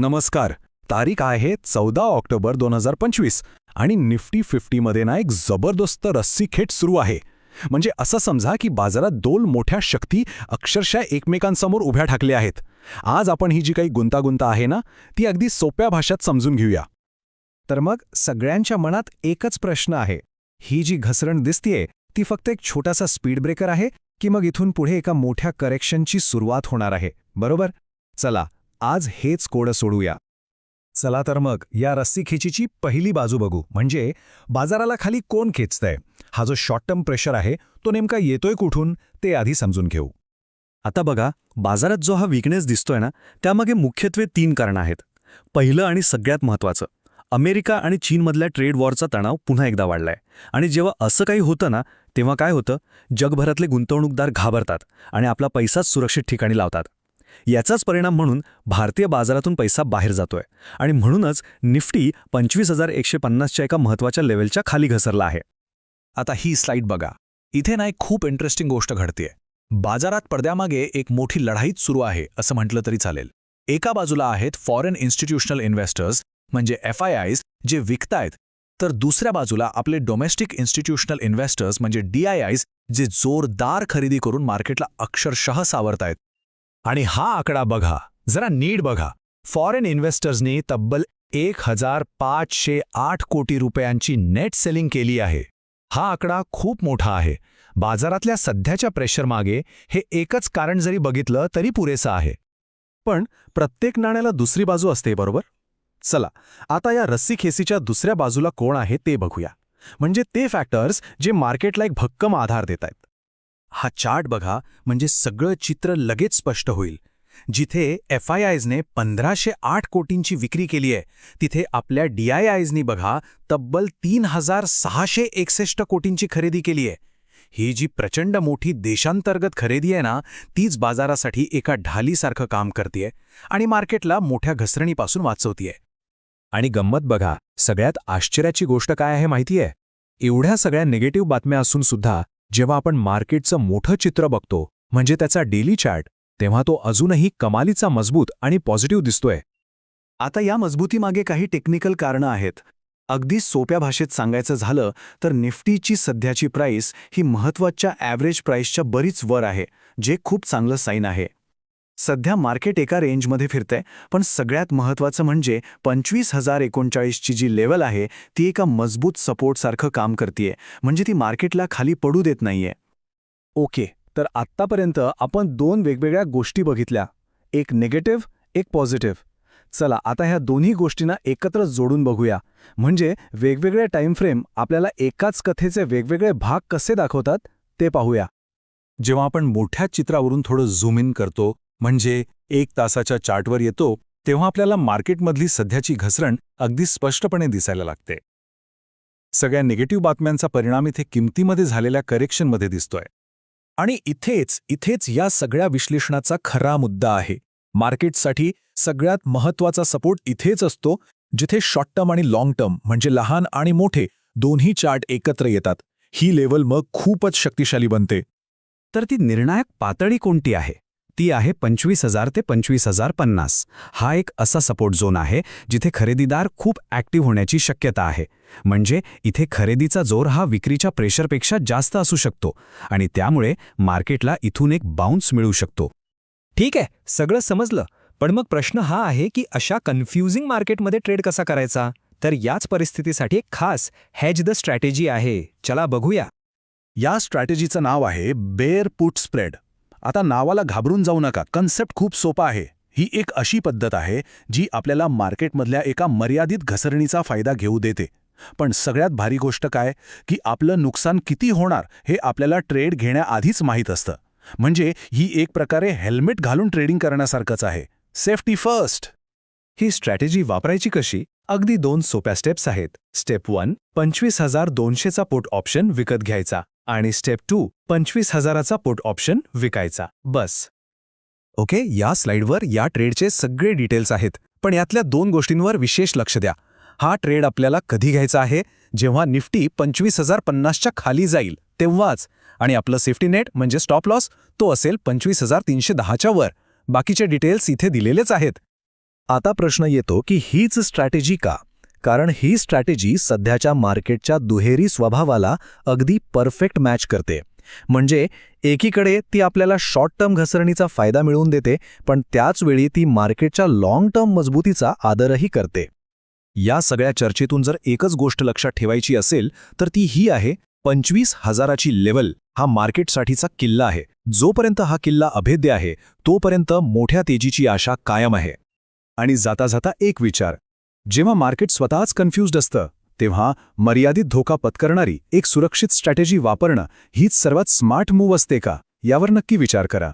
नमस्कार. तारीख आहे चौदा ऑक्टोबर दोन हजार पंचवीस आणि निफ्टी फिफ्टीमध्ये ना एक जबरदस्त रस्सीखेट सुरू आहे. म्हणजे असं समजा की बाजारात दोन मोठ्या शक्ती अक्षरशः एकमेकांसमोर उभ्या ठाकल्या आहेत. आज आपण ही जी काही गुंतागुंत आहे ना ती अगदी सोप्या भाषेत समजून घेऊया. तर मग सगळ्यांच्या मनात एकच प्रश्न आहे. ही जी घसरण दिसतीये ती फक्त एक छोटासा स्पीड ब्रेकर आहे की मग इथून पुढे एका मोठ्या करेक्शनची सुरुवात होणार आहे. बरोबर? चला आज हेच कोडं सोडूया. चला तर मग या रस्सी खेचीची पहिली बाजू बघू. म्हणजे बाजाराला खाली कोण खेचतंय? हा जो शॉर्ट टर्म प्रेशर आहे तो नेमका येतोय कुठून ते आधी समजून घेऊ. आता बघा बाजारात जो हा विकनेस दिसतोय ना त्यामागे मुख्यत्वे तीन कारणं आहेत. पहिलं आणि सगळ्यात महत्त्वाचं अमेरिका आणि चीनमधल्या ट्रेड वॉरचा तणाव पुन्हा एकदा वाढलाय. आणि जेव्हा असं काही होतं ना तेव्हा काय होतं? जगभरातले गुंतवणूकदार घाबरतात आणि आपला पैसाच सुरक्षित ठिकाणी लावतात. याचाच परिणाम म्हणून भारतीय बाजारातून पैसा बाहेर जातोय. आणि म्हणूनच निफ्टी पंचवीस हजार एकशे पन्नासच्या एका महत्त्वाच्या लेवलच्या खाली घसरला आहे. आता ही स्लाइड बघा. इथे ना एक खूप इंटरेस्टिंग गोष्ट घडतेय. बाजारात पडद्यामागे एक मोठी लढाईच सुरू आहे असं म्हटलं तरी चालेल. एका बाजूला आहेत फॉरेन इन्स्टिट्यूशनल इन्व्हेस्टर्स म्हणजे एफ आय आयज जे विकतायत. तर दुसऱ्या बाजूला आपले डोमेस्टिक इन्स्टिट्यूशनल इन्व्हेस्टर्स म्हणजे डी आय आयज जे जोरदार खरेदी करून मार्केटला अक्षरशः सावरतायत. आणि हा आकडा बघा जरा नीट बघा. फॉरेन इन्व्हेस्टर्सनी तब्बल एक हजार पाचशे आठ कोटी रुपयांची नेट सेलिंग केली आहे. हा आकडा खूप मोठा आहे. बाजारातल्या सध्याच्या प्रेशरमागे हे एकच कारण जरी बघितलं तरी पुरेसं आहे. पण प्रत्येक नाण्याला दुसरी बाजू असते बरोबर? चला आता या रस्सी खेसीच्या दुसऱ्या बाजूला कोण आहे ते बघूया. म्हणजे ते फॅक्टर्स जे मार्केटला एक भक्कम आधार देत आहेत हा चार्ट बघा म्हणजे सगळं चित्र लगेच स्पष्ट होईल. जिथे एफ आय आयजने पंधराशे आठ कोटींची विक्री केली आहे तिथे आपल्या डी आय आयजनी बघा तब्बल तीन हजार सहाशे एकसष्ट कोटींची खरेदी केली आहे. ही जी प्रचंड मोठी देशांतर्गत खरेदी आहे ना तीच बाजारासाठी एका ढालीसारखं काम करतेय आणि मार्केटला मोठ्या घसरणीपासून वाचवतीये. आणि गंमत बघा सगळ्यात आश्चर्याची गोष्ट काय आहे माहितीये? एवढ्या सगळ्या निगेटिव्ह बातम्या असून सुद्धा जेव्हा आपण मार्केटचं मोठं चित्र बघतो म्हणजे त्याचा डेली चार्ट तेव्हा तो अजूनही कमालीचा मजबूत आणि पॉझिटिव्ह दिसतोय. आता या मजबूतीमागे काही टेक्निकल कारणं आहेत. अगदी सोप्या भाषेत सांगायचं झालं तर निफ्टीची सध्याची प्राईस ही महत्त्वाच्या ॲव्हरेज प्राईसच्या बरीच वर आहे जे खूप चांगलं साईन आहे. सध्या मार्केट एका रेंजमध्ये फिरतंय पण सगळ्यात महत्त्वाचं म्हणजे पंचवीस हजार एकोणचाळीसची जी लेवल आहे ती एका मजबूत सपोर्टसारखं काम करतीये. म्हणजे ती मार्केटला खाली पडू देत नाहीये. ओके तर आत्तापर्यंत आपण दोन वेगवेगळ्या गोष्टी बघितल्या. एक निगेटिव्ह एक पॉझिटिव्ह चला आता ह्या दोन्ही गोष्टींना एकत्र जोडून बघूया. म्हणजे वेगवेगळे टाईमफ्रेम आपल्याला एकाच कथेचे वेगवेगळे भाग कसे दाखवतात ते पाहूया. जेव्हा आपण मोठ्या चित्रावरून थोडं झूम इन करतो म्हणजे एक तासाच्या चार्टवर येतो तेव्हा आपल्याला मार्केटमधली सध्याची घसरण अगदी स्पष्टपणे दिसायला लागते. सगळ्या निगेटिव्ह बातम्यांचा परिणाम इथे किमतीमध्ये झालेल्या करेक्शनमध्ये दिसतोय. आणि इथेच इथेच या सगळ्या विश्लेषणाचा खरा मुद्दा आहे. मार्केटसाठी सगळ्यात महत्त्वाचा सपोर्ट इथेच असतो जिथे शॉर्ट टर्म आणि लाँग टर्म म्हणजे लहान आणि मोठे दोन्ही चार्ट एकत्र येतात. ही लेवल मग खूपच शक्तिशाली बनते. तर ती निर्णायक पातळी कोणती आहे? ती आहे पंचवीस हजार ते पंचवीस हजार पन्नास. हा एक असा सपोर्ट झोन आहे जिथे खरेदीदार खूप ॲक्टिव्ह होण्याची शक्यता आहे. म्हणजे इथे खरेदीचा जोर हा विक्रीच्या प्रेशरपेक्षा जास्त असू शकतो आणि त्यामुळे मार्केटला इथून एक बाउन्स मिळू शकतो. ठीक आहे सगळं समजलं. पण मग प्रश्न हा आहे की अशा कन्फ्युजिंग मार्केटमध्ये ट्रेड कसा करायचा? तर याच परिस्थितीसाठी एक खास हॅज द स्ट्रॅटेजी आहे. चला बघूया. या स्ट्रॅटेजीचं नाव आहे बेअर पुट स्प्रेड आता नावाला घाबरून जाऊ नका. कन्सेप्ट खूप सोपा आहे. ही एक अशी पद्धत आहे जी आपल्याला मार्केटमधल्या एका मर्यादित घसरणीचा फायदा घेऊ देते. पण सगळ्यात भारी गोष्ट काय? की आपलं नुकसान किती होणार हे आपल्याला ट्रेड घेण्याआधीच माहीत असतं. म्हणजे ही एक प्रकारे हेल्मेट घालून ट्रेडिंग करण्यासारखंच आहे. Safety first! ही स्ट्रॅटेजी वापरायची कशी? अगदी दोन सोप्या स्टेप्स आहेत. स्टेप वन पंचवीस हजार दोनशेचा पोट ऑप्शन विकत घ्यायचा. आणि स्टेप टू पंचवीस हजाराचा पोट ऑप्शन विकायचा. बस. ओके या स्लाइडवर या ट्रेडचे सगळे डिटेल्स आहेत पण यातल्या दोन गोष्टींवर विशेष लक्ष द्या. हा ट्रेड आपल्याला कधी घ्यायचा आहे? जेव्हा निफ्टी पंचवीस हजार पन्नासच्या खाली जाईल तेव्हाच. आणि आपलं सेफ्टी नेट म्हणजे स्टॉप लॉस तो असेल पंचवीस हजार तीनशे दहाच्या वर. बाकीचे डिटेल्स इथे दिलेलेच आहेत. आता प्रश्न येतो की हीच स्ट्रॅटेजी का? कारण ही स्ट्रॅटेजी सध्याच्या मार्केटच्या दुहेरी स्वभावाला अगदी परफेक्ट मॅच करते. म्हणजे एकीकडे ती आपल्याला शॉर्ट टर्म घसरणीचा फायदा मिळवून देते पण त्याचवेळी ती मार्केटच्या लाँग टर्म मजबूतीचा आदरही करते. या सगळ्या चर्चेतून जर एकच गोष्ट लक्षात ठेवायची असेल तर ती ही आहे पंचवीस हजाराची लेवल हा मार्केटसाठीचा किल्ला आहे. जोपर्यंत हा किल्ला अभेद्य आहे तोपर्यंत मोठ्या तेजीची आशा कायम आहे. आणि जाता जाता एक विचार जेव्हा मार्केट स्वतःच कन्फ्युज्ड असतं तेव्हा मर्यादित धोका पत्करणारी एक सुरक्षित स्ट्रॅटेजी वापरणं हीच सर्वात स्मार्ट मूव्ह असते का? यावर नक्की विचार करा.